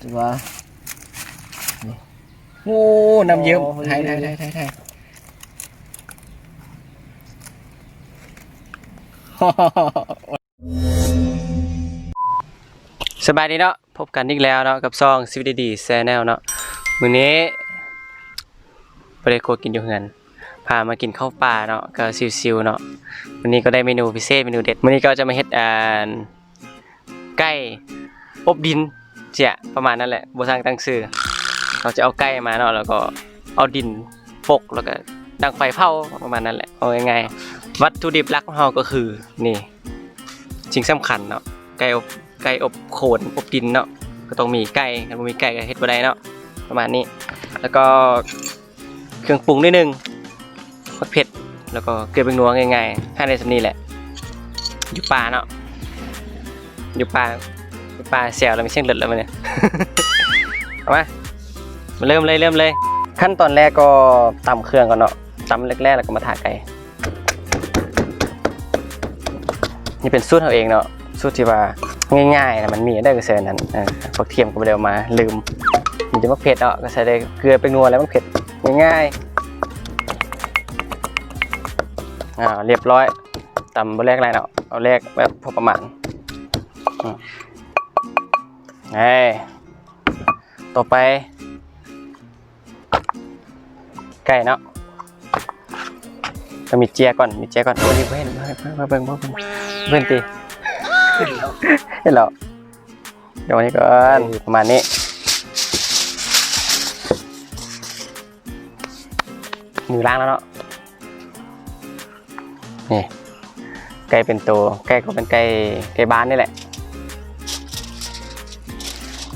ถือว่านี่โอ้น้ำเยิ้มไทยไทยไทยไทยไทยสบายดีเนาะพบกันอีกแล้วเนาะกับซองซีวีดีแซนแนลเนาะมื้อนี้ไปได้โคกินอยู่เฮือนพามากินข้าวปลาเนาะก็ซิวๆเนาะวันนี้ก็ได้เมนูพิเศษเมนูเด็ดมื้อนี้ก็จะมาเฮ็ดอ่าไก่อบดิน เจียประมาณนั้นแหละบ่สร้างตั้งชื่อเราจะเอาไก่มาเนาะแล้วก็เอาดินปกแล้วก็ดังไฟเผาประมาณนั้นแหละเอาง่ายๆวัตถุดิบหลักของเราก็คือนี่สิ่งสำคัญเนาะไก่อบไก่อบโขนอบดินเนาะก็ต้องมีไก่ถ้าบ่มีไก่ก็เฮ็ดบ่ได้เนาะประมาณนี้ แล้วก็เครื่องปรุงนิดนึงมะเผ็ดแล้วก็เกลือเป็นนัวง่ายๆแค่ในสำนีแหละอยู่ป่าเนาะอยู่ป่า ป่าแซวแล้วมีเสียงเลือดแล้วมันเนี่ย เอามามาเริ่มเลยเริ่มเลย ขั้นตอนแรกก็ตำเครื่องก่อนเนาะตำแรกๆแล้วก็มาถาไก่นี่เป็นสูตรเราเองเนาะสูตรที่ว่าง่ายๆนะมันมีได้ก็เซนนั้นเออพวกเทียมก็ไปเร็วมาลืมมันจะมาเผ็ดเนาะก็ใส่ได้เกลือไปนัวแล้วมันเผ็ดง่ายๆอ่าเรียบร้อยตำบแรกอะไรเนาะเอาแรกแบบพอประมาณ เอ้ยต่อไป ไก่เนาะก็มีเจียก่อน มีเจียก่อนโอ้ยเพื่อนเพื่อนเพื่อนเพื่อนเพื่อนเพื่อนเพื่อนตีเห็นแล้วเดี๋ยววันนี้ก่อนประมาณนี้ มือล้างแล้วเนาะ นี่ ไก่เป็นตัว ไก่ก็เป็นไก่ ไก่บ้านนี่แหละ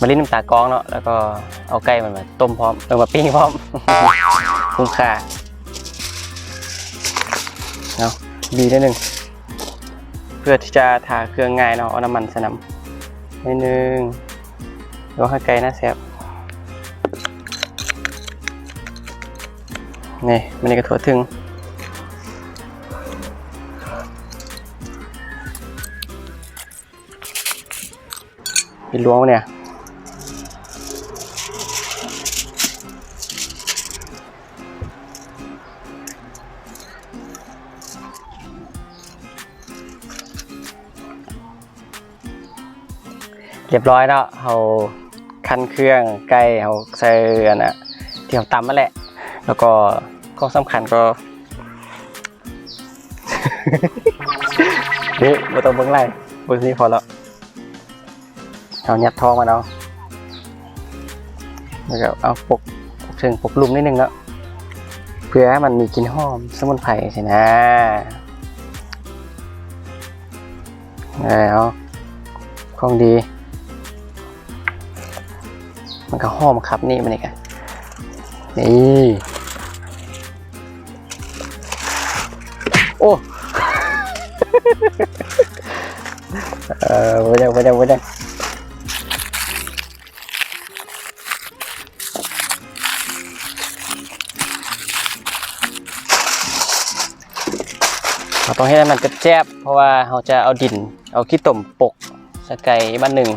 มาลิ้นน้ำตากองเนาะแล้วก็เอาไก่มันมาต้มพร้อมเออมาปิ้งพร้อม คุ้มค่าเอาบีนิดนึงเพื่อที่จะทาเครื่องง่ายเนาะเอาน้ำมันสน้ำนิดนึงแล้วให้ไกลนะแซ่บนี่มันนี่ก็ถั่วถึงปิดล้วงเนี่ย เรียบร้อยแล้วเราคั้นเครื่องไก่เราใส่อันน่ะที่เราตำมาแหละ แล้วก็ข้อสำคัญก็นี่บ่ต้องเบิ่งไรเบิ่งนี่พอแล้วเอายัดทองมาเอาะแล้วก็เอาปกปกถึงปกลุมนิดนึงแล้วเพื่อให้มันมีกลิ่นหอมสมุนไพรใช่นะเอาของดี มันก็หอมครับนี่มันนี่กันนี่โอ้เออไปจังไปจังไปจังเราต้องให้มันแจ๊บเพราะว่าเราจะเอาดิน เอาขี้ต่มปกสกไก่บ้านหนึ่ง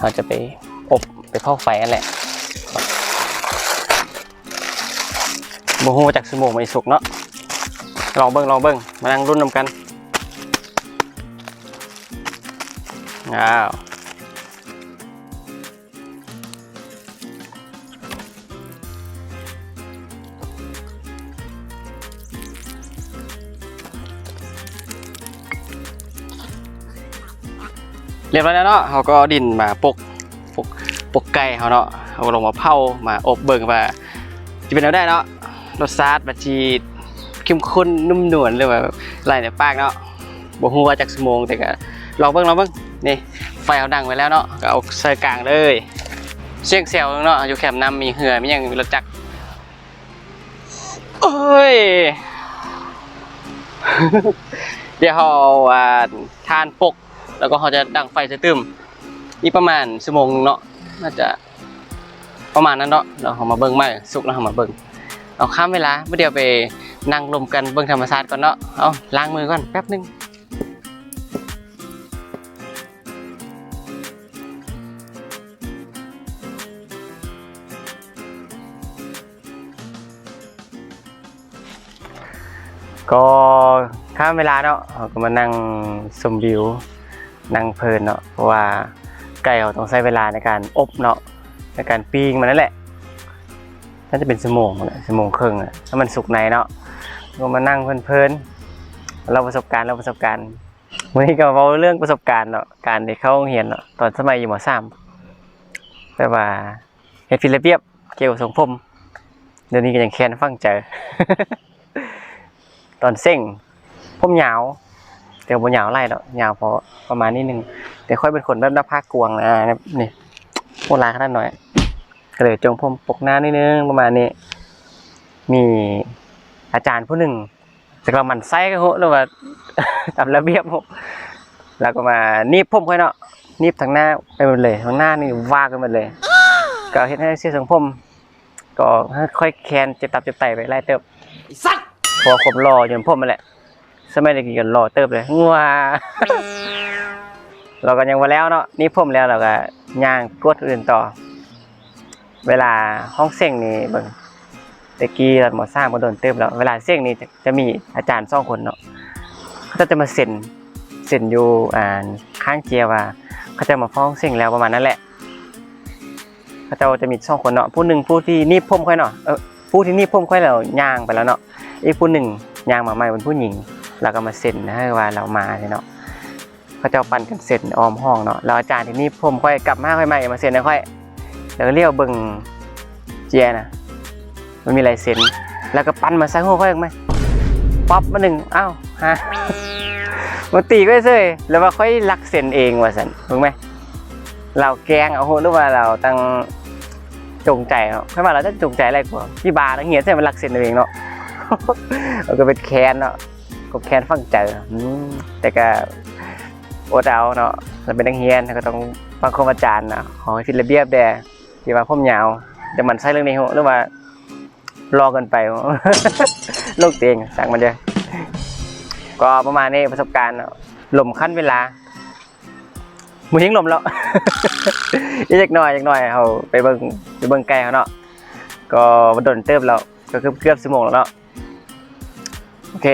เราจะไปอบ ไปเผาไฟนั่นแหละโมโหจากสมองมันสุกเนาะลองเบิ้งลองเบิ้งมานั่งรุ่นนำกันอ้าวเรียบร้อยแล้วเนาะเขาก็ดินมาปก ปกไก่เขาเนาะเอาลงมาเผามาอบเบิ่งว่าจะเป็นแนวได้เนาะรสชาติบัดจีเข้มข้นนุ่มนวลหรือว่าไหลในปากเนาะบ่ฮู้ว่าจักสมงแต่ก็ลองเบิ่งลองเบิ่งนี่ไฟเอาดังไว้แล้วเนาะก็เอาใส่กลางเลยเสียงแซวเนาะอยู่แคมป์น้ำมีเหือมีหยังมีรถจักรโอ้ยเดี๋ยวเขาทานปก แล้วก็เขาจะดังไฟใส่ตึมนี่ประมาณชั่วโมงเนาะ น่าจะประมาณนั้นเนาะเราเขามาเบิ้งใหม่สุกเราเขามาเบิ้งเราข้ามเวลาเมื่อเดียวไปนั่งลมกันเบิ้งธรรมชาติก่อนเนาะเอาล้างมือก่อนแป๊บนึงก็ข้ามเวลาเนาะก็มานั่งชมวิวนั่งเพลินเนาะเพราะว่า ไก่เราต้องใช้เวลาในการอบเนาะในการปิ้งมันนั่นแหละน่าจะเป็นชั่วโมงนะชั่วโมงครึ่งอะถ้ามันสุกในเนาะก็มานั่งเพลินๆเราประสบการณ์เราประสบการณ์วันนี้ก็เว้าเรื่องประสบการณ์เนาะการที่เข้าโรงเรียนเนาะตอนสมัยอยู่มสามแต่ว่าเฮ็ดผิดระเบียบเกี่ยวกับสังคมเดี๋ยวนี้ก็ยังแค้นฟังเจอ ตอนเส้งผมยาว แต่บ่ยาวไล่ดอกยาวพอประมาณนี้นึงแต่ค่อยเป็นคนแบบหน้าผากกวางนะนี่โบราณขนาดหน่อยก็เลยจงผมปกหน้านิดนึงประมาณนี้ มีอาจารย์ผู้หนึ่งจากเรามันไส้กันโหหรือว่าตามระเบียบโหแล้วก็มานีบผมค่อยเนาะนีบทางหน้าไปหมดเลยทางหน้านี่ว่ากันหมดเลย ก็เฮ็ดให้เสียสังคมก็ค่อยแคนเจ็บตับเจ็บไตไปไล่เติบสัตว์พอครบรอจนผมมาแหละ สมัยเด็กกันรอเติบเลยงัวเราก็ยังมาแล้วเนาะนี่ผมแล้วเราก็ย่างกวดอื่นต่อ เวลาห้องเสี่ยงนี่เบิ่งตะกี้เราหมอสร้างมาโดนเติบแล้ว เวลาเสี่ยงนี่จะมีอาจารย์สองคนเนาะเขาจะมาเซ็นเซ็นอยู่อ่าข้างเจียว่าเขาจะมาฟ้องเสี่ยงแล้วประมาณนั้นแหละเขาจะจะมีสองคนเนาะผู้หนึ่งผู้ที่นีบผมค่อยเนาะเออผู้ที่นีบผมค่อยแล้วย่างไปแล้วเนาะอีกผู้หนึ่งย่างมาใหม่เป็นผู้หญิง แล้วก็มาเซ็นให้ว่าเรามาเนี่เนาะเขาจะปั่นกันเซ็นออมห้องเนาะแล้วอาจารย์ที่นี่ผมค่อยกลับมาค่อยมามาเซ็นนะค่อยแล้วก็เรียกเบิ่งเจียนะมันมีลายเซ็นแล้วก็ปั้นมาใส่หัวค่อยออกไหมป๊อปมาหนึ่งอ้าวฮะมาตีก็เฉยแล้วว่าค่อยลักเซ็นเองว่าสันถูกไหมเราแกงเอาหรือว่าเราตั้งจงใจเนาะไม่ว่าเราจะจงใจอะไรกว่าพี่บาร์แล้วเหี้ยใช่มันลักเซ็นเองเนาะมันก็เป็นแค้นเนาะ ก็แค้นฟังเจอแต่ก็อดเอาเนาะเราเป็นนักเรียนก็ต้องฟังคมอาจารย์นะขอให้ผิดระเบียบแด่ที่ว่าผมยาวจะมันใช่เรื่องนี้หรือว่ารอกันไปโลกเตียงสั่งมันเด้อก็ประมาณนี้ประสบการณ์หล่มขั้นเวลามือยิงหล่มแล้วอีกจักหน่อยจักหน่อยเขาไปเบิ่งไปเบิ่งไกลเขาเนาะก็มาโดนเติบแล้วก็เกือบเกือบชั่วโมงแล้วเนาะโอเค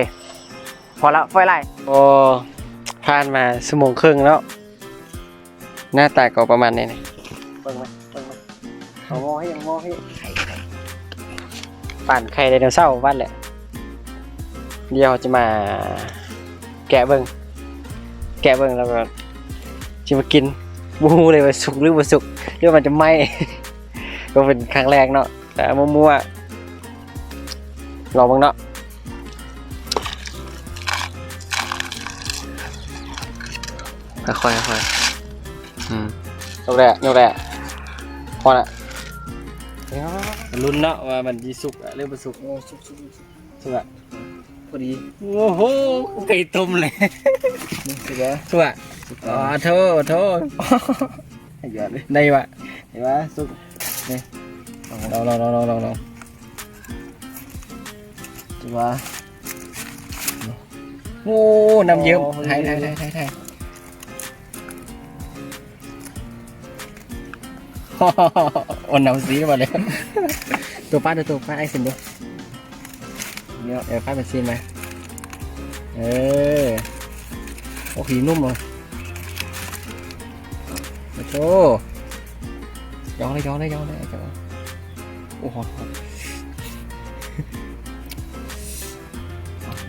พอแล้วไฟไล่โอ้ผ่านมาชั่วโมงครึ่งแล้ว หน้าตาก็ประมาณนี้นะเบิ่งไหมเบิ่งไหมเอาหม้อให้ยังหม้อให้ปั่นไข่ไดโนเสาร์บ้านแหละเดี๋ยวจะมา แกะเบิ่งแกะเบิ่งแล้วก็จะมากินบูเลยว่าสุกหรือว่าสุกหรือว่ามันจะไหมก็เป็นครั้งแรกเนาะแต่มั่วๆลองเบิ่งเนาะ ค่อยๆค่อยๆอืมยกแรกยกแรกพอละลุ้นเนาะว่ามันยีสุกอะเรื่องมันสุกโอ้สุกสุกสุกสุกอะพอดีโอ้โหไก่ต้มเลยสุกอะสุกอะอ๋อโทษโทษหยอดเลยได้ปะเห็นปะสุกนี่ลองลองลองลองลองลองสุกอะโอ้น้ำเยิ้มไทยไทยไทยไทย อนน้ำสีมาเลย ตัวป้าดูตัวป้าไอ้สินดูเนี่ยเดี๋ยวป้าเป็นซีนไหมเออ โอ้ผีนุ่มเลยมาโชว์ย้อนเลยย้อนเลยย้อนเลยจ้ะโอ้โห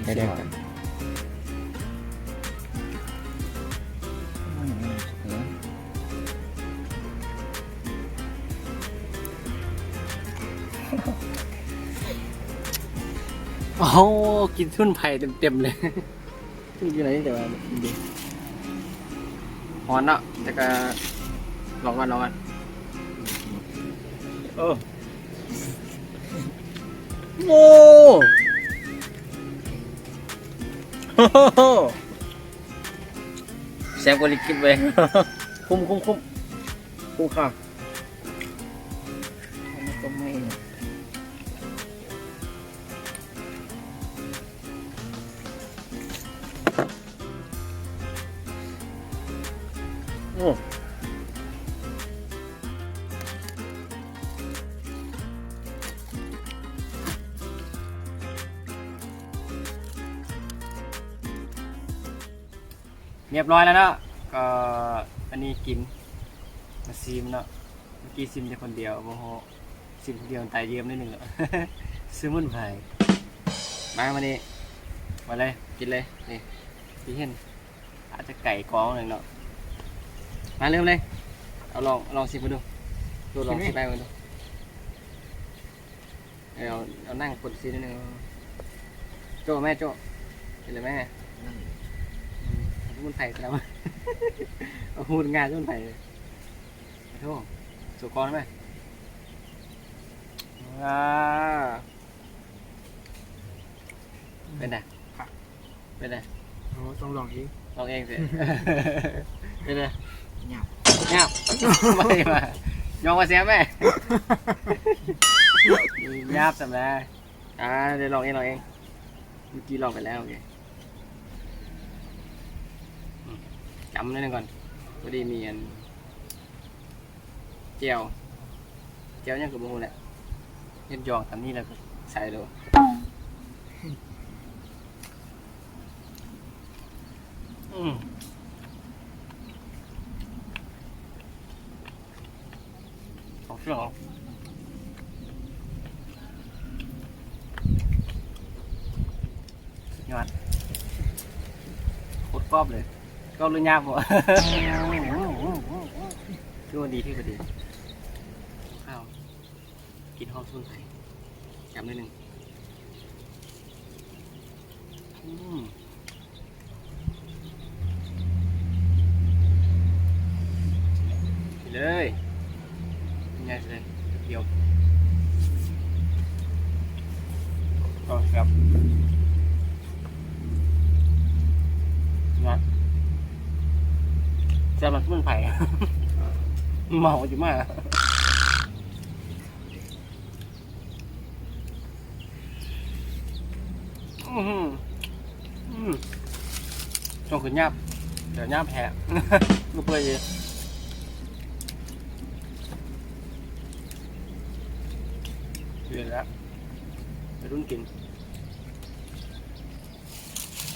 ได้ได้กัน อ้โหกินทุ่นไผ่เต็มๆเลยทุ่นอยู่ไหนแต่ว่าดีฮอนเนาะแต่ก็ลองกันลองกันโอ้โอ้โหแซ่บกว่าลิกินไปคุ้มคุ้มคุ้มคุ้มค่ะ เรียบร้อยแล้วเนาะก็อันนี้กินมาซิมเนาะเมื่อกี้ซิมแต่คนเดียวโมโหซิมคนเดียวตายเยี่ยมนิดหนึ่งเหรอซื้อมุ่นไผ่มามานี่มาเลยกินเลยนี่พี่เห็นอาจจะไก่กองหนึ่งเนาะมาเริ่มเลยเอาลองลองซิมมาดูดูลองซิมไปมาดูเอาเอานั่งกดซิมนิดนึงโจ้แม่โจ้กินเลยแม่อื มเอาหุ้นไผ่ซะแล้วเอาหุ้นงานหุ้นไผ่เลยขอโทษสุกรไหมว้าเป็นไงเป็นไงโอ้ต้องลองอีกลองเองสิเป็นไงเงียบเงียบไม่มายองมาเสียแม่เงียบสำแล้วอ่าเดี๋ยวลองเองลองเองเมื่อกี้ลองไปแล้วโอเคอืมจำนั่นึงก่อนพอดีมีอันเจียวเจียวยังกับโมูแหละเย็นยองทำนี่แล้วก็ใส่ดูอืมของเครื่องยอดโคตรกรอบเลย ก็เลยยากหมดช่วงดีที่พอดีข้าวกินห้องสุนไทยจำได้หนึ่งอืมกินเลยง่ายเลยเดียวก็ครับ นะ จะมันมันไผ่ เมาอยู่มากอือหืออืมจงขึ้นยับ เดี๋ยวยับแหกลูกเปื่อยเดือดแล้วไปรุ่นกิน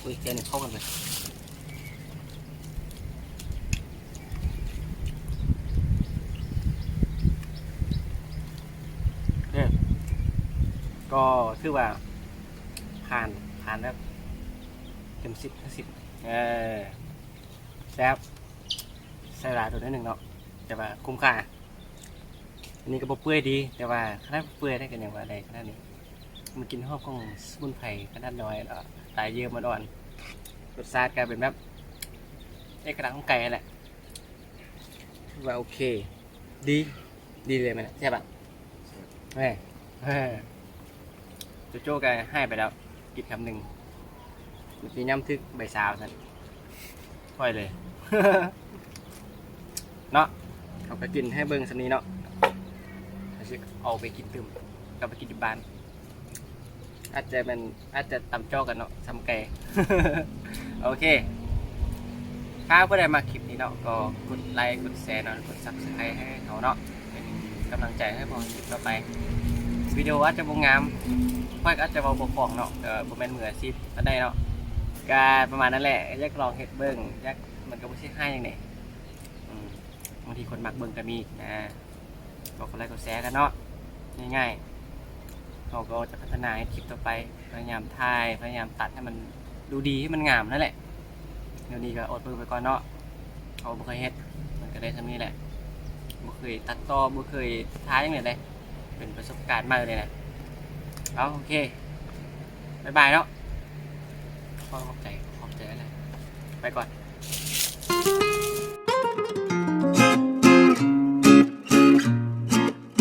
อุ้ยแกนี่เข้ากันเลย ก็คือว่า ผ่านผ่านแล้วเต็มสิบสิบเออแซ่บใส่ลาตัวนิดหนึ่งเนาะแต่ว่าคุ้มค่าอันนี้ก็บ่เปื่อยดีแต่ว่าขนาดเปื่อยได้กันอย่างว่าใดขนาดนี้ มันกินหอมของสมุนไพรขนาดน้อยเนาะตายเยอะมันอ่อนรสชาติกลายเป็นแบบเอกลักษณ์ของไก่แหละถือว่าโอเค ดี ดีเลยมันใช่ปะแม่เฮ้ โจโจ้แกให้ไปแล้ว กินคำหนึ่งเมื่อกี้ย้ำทึกใบสาวสันค่อยเลย เนาะเขาก็กินให้เบิ้งสันนี้เนาะเขาจะเอาไปกินตื่มกลับไปกินที่บ้าน อาจจะเป็นอาจจะตำโจ้กันเนาะทำไก่โอเคถ้าเพื่อนมาคลิปนี้เนาะก็กดไลค์กดแชร์เนาะกดซับสไครต์ให้เขาเนาะเป็นกำลังใจให้พอคลิปต่อไปวิดีโออาจจะบงงาม ค่อยก็อาจจะเบาบกพร่องเนาะเออผมเป็นมืออาชีพก็ได้เนาะก็ประมาณนั้นแหละอยากลองเฮ็ดเบิ้งอยากมันก็ไม่ใช่ให้ยังไงอืมบางทีคนมักเบิ้งก็มีนะก็คนไลค์กดแชร์กันเนาะง่ายๆเราก็จะพัฒนาให้คลิปต่อไปพยายามถ่ายพยายามตัดให้มันดูดีให้มันงามนั่นแหละเดี๋ยวนี้ก็อดมือไปก่อนเนาะเขาบ่เคยเฮ็ดมันก็ได้ทำนี้แหละบ่เคยตัดต่อบ่เคยท้ายอย่างไรเลยเป็นประสบการณ์มากเลยนะ แล้วโอเคบายบายเนาะขอขอบใจขอบใจอะไรไปก่อน